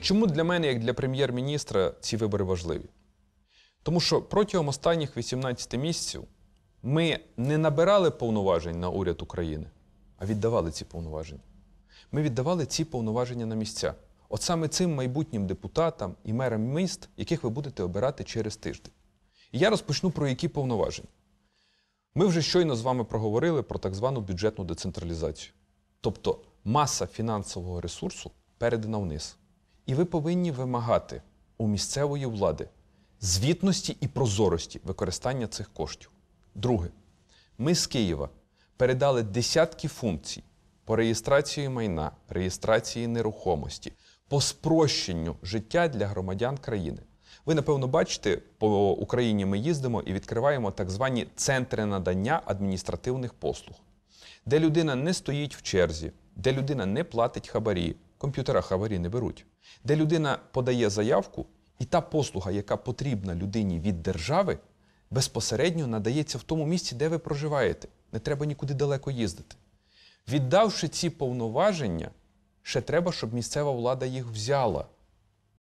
Чому для мене, як для прем'єр-міністра, ці вибори важливі? Тому що протягом останніх 18 місяців ми не набирали повноважень на уряд України, а віддавали ці повноваження. Ми віддавали ці повноваження на місця. От саме цим майбутнім депутатам і мерам міст, яких ви будете обирати через тиждень. І я розпочну про які повноваження. Ми вже щойно з вами проговорили про так звану бюджетну децентралізацію. Тобто маса фінансового ресурсу передана вниз. І ви повинні вимагати у місцевої влади звітності і прозорості використання цих коштів. Друге, ми з Києва передали десятки функцій по реєстрації майна, реєстрації нерухомості, по спрощенню життя для громадян країни. Ви, напевно, бачите, по Україні ми їздимо і відкриваємо так звані центри надання адміністративних послуг, де людина не стоїть в черзі, де людина не платить хабарі, комп'ютера хабарі не беруть, де людина подає заявку, і та послуга, яка потрібна людині від держави, безпосередньо надається в тому місці, де ви проживаєте. Не треба нікуди далеко їздити. Віддавши ці повноваження, ще треба, щоб місцева влада їх взяла.